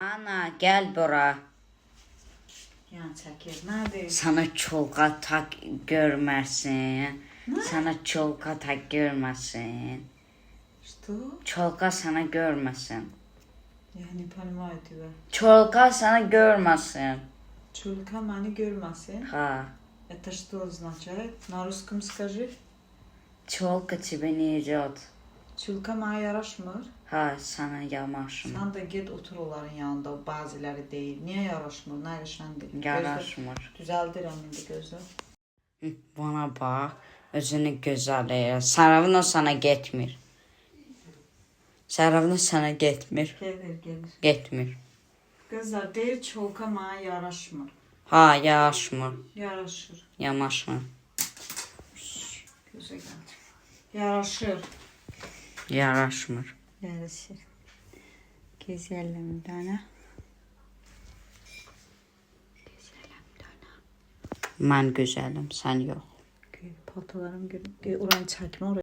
Ana gel bura. Yan çəkir. Nədir? Sana çolka tak görməsin. Sana çolka tak görməsin. Что? Çolka sana görməsin. Я не понимаю тебя. Çolka sana görməsin. Чулка мəni görməsin. Ha. Это что означает? На русском скажи. Çolka тебе не идет. Çulka mənə yaraşmır. Ha sana yamaşmır. Sən də get otur onların yanında. Bəziləri deyir. Niyə yaraşmır? Nə. Gözlə. Yaraşmır. Düzəldirəm indi. Hı, Bana bak. Özünü güzel eyle. Saravno sana getmir. Saravno sana getmir. Gelir, gelir. Getmir. Qızlar deyir çulka mənə yaraşmır. Ha yaraşmır. Yaraşır. Yamaşmır. Gözə gəl. Yaraşır. Yaraşmır. Yaraşır. Gözələm bir dənə. Mən gözəlim, sən yox. Paltolarım görüm. Oranı çəkmə oraya.